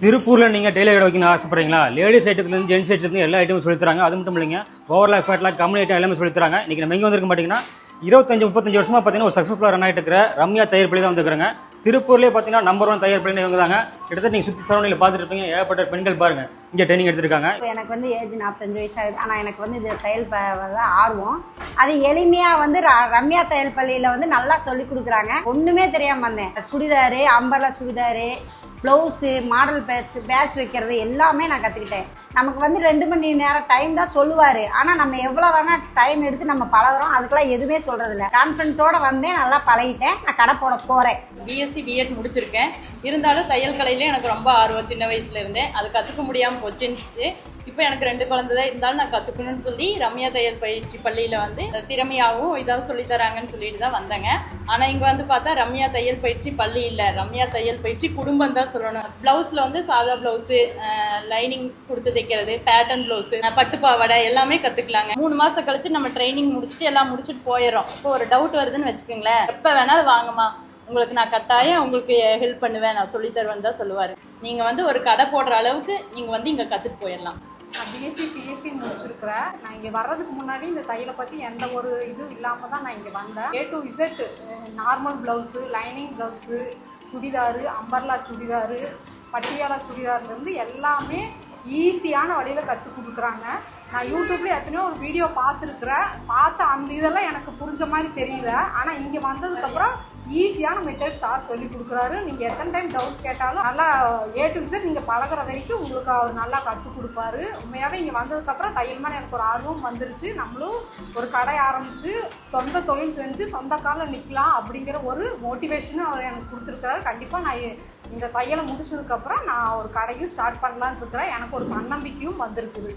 திருப்பூரில் நீங்கள் டெய்லர் கடை வைக்கணும் ஆசைப்படுறீங்களா? லேடிஸ் ஐட்டத்துலேருந்து ஜென்ஸ் ஐட்டத்துலேருந்து எல்லா ஐட்டமும் சொல்லித்தராங்க. அது மட்டும் இல்லைங்க. ஓவர்லாக் ஃபேட்லாக் கம்மி ஐட்டம் எல்லாமே சொல்லித்தராங்க. இன்றைக்கி நம்ம எங்கே வந்திருக்க பார்த்தீங்கன்னா இருபத்தஞ்சு முப்பத்தஞ்சு வருஷமாக பார்த்தீங்கன்னா ஒரு சக்ஸஸ்ஃபுல்லாக ரன் ஆகிட்டு இருக்கிற ரம்யா தையர் பள்ளி தான் வந்துருக்காங்க. திருப்பூர்லேயே பார்த்தீங்கன்னா நம்பர் ஒன் தயார் பள்ளி இவங்க தாங்க. கிட்டத்தட்ட நீங்கள் சுற்றி சரௌண்டில் பார்த்துட்டு இருப்பீங்க. ஏகப்பட்ட பெண்கள் பாருங்கள் இங்கே ட்ரைனிங் எடுத்திருக்காங்க. இப்போ எனக்கு வந்து ஏஜ் நாற்பத்தஞ்சு வயசு ஆகுது. ஆனால் எனக்கு வந்து இது தையல் தான் ஆர்வம். அது எளிமையாக வந்து ர- ரம்யா தையல் பள்ளியில் வந்து நல்லா சொல்லி கொடுக்குறாங்க. ஒன்றுமே தெரியாமல் வந்தேன். Chudidar umbrella chudidar blouse model patch patch வைக்கிறது எல்லாமே நான் கற்றுக்கிட்டேன் நமக்கு வந்து ரெண்டு மணி நேரம் டைம் தான் சொல்லுவார். ஆனால் நம்ம எவ்வளோ வேணால் டைம் எடுத்து நம்ம பழகுறோம். அதுக்கெல்லாம் எதுவுமே சொல்கிறதில்ல கான்ஃபிடென்ட்டோடு வந்தேன் நல்லா பழகிட்டேன். நான் கடை போட போகிறேன் பிஎஸ்சி பிஎட் முடிச்சிருக்கேன். இருந்தாலும் தையல் கலையில எனக்கு ரொம்ப ஆர்வம். சின்ன வயசுலேருந்தே அது கற்றுக்க முடியாமல் போச்சுன்னு இப்போ எனக்கு ரெண்டு குழந்தை தான் இருந்தாலும் நான் கற்றுக்கணும்னு சொல்லி ரம்யா தையல் பயிற்சி பள்ளியில் வந்து திறமையாகவும் இதாக சொல்லித் தராங்கன்னு சொல்லிட்டு தான் வந்தேங்க. ஆனால் இங்கே வந்து பார்த்தா ரம்யா தையல் பயிற்சி பள்ளி இல்லை. ரம்யா தையல் பயிற்சி குடும்பம் தான் சொல்லணும். ப்ளவுஸில் வந்து சாதா ப்ளவுஸு லைனிங் கொடுத்து தைக்கிறது பேட்டர்ன் ப்ளவுஸு பட்டு பாவாடை எல்லாமே கற்றுக்கலாங்க மூணு மாதம் கழிச்சு நம்ம ட்ரைனிங் முடிச்சுட்டு எல்லாம் முடிச்சுட்டு போயிடுறோம். இப்போ ஒரு டவுட் வருதுன்னு வச்சுக்கோங்களேன். எப்போ வேணாலும் வாங்கம்மா. உங்களுக்கு நான் கட்டாயம் உங்களுக்கு ஹெல்ப் பண்ணுவேன். நான் சொல்லித்தருவேன் தான் சொல்லுவார். நீங்கள் வந்து ஒரு கடை போடுற அளவுக்கு நீங்கள் வந்து இங்கே கற்றுட்டு போயிடலாம். நான் பிஎஸ்சி பிஎஸ்சி முடிச்சிருக்கிறேன். நான் இங்கே வர்றதுக்கு முன்னாடி இந்த தையலை பற்றி எந்த ஒரு இது இல்லாமல் தான் நான் இங்கே வந்தேன். A to Z normal blouse lining blouse chudidar umbrella chudidar Patiala சுடிதார்லேருந்து எல்லாமே ஈஸியான வழியில் கற்றுக் கொடுக்குறாங்க. நான் யூடியூப்ல எத்தனையோ ஒரு வீடியோ பார்த்துருக்குறேன். பார்த்த அந்த இதெல்லாம் எனக்கு புரிஞ்ச மாதிரி தெரியல. ஆனால் இங்கே வந்ததுக்கப்புறம் ஈஸியான மெத்தட் சார் சொல்லி கொடுக்குறாரு. நீங்கள் எத்தனை டைம் டவுட் கேட்டாலும் நல்லா ஏ டு Z நீங்கள் பழகுற வரைக்கும் உங்களுக்கு அவர் நல்லா கற்றுக் கொடுப்பாரு. உண்மையாகவே இங்கே வந்ததுக்கப்புறம் தையல் மேலே எனக்கு ஒரு ஆர்வம் வந்துருச்சு. நம்மளும் ஒரு கடை ஆரம்பித்து சொந்த தொழில் செஞ்சு சொந்த காலில் நிற்கலாம் அப்படிங்கிற ஒரு மோட்டிவேஷனும் அவர் எனக்கு கொடுத்துருக்காரு கண்டிப்பாக நான் இந்த தையலை முடிச்சதுக்கப்புறம் நான் ஒரு கடையும் ஸ்டார்ட் பண்ணலான்னு இருக்கிறேன். எனக்கு ஒரு தன்னம்பிக்கையும் வந்திருக்குது.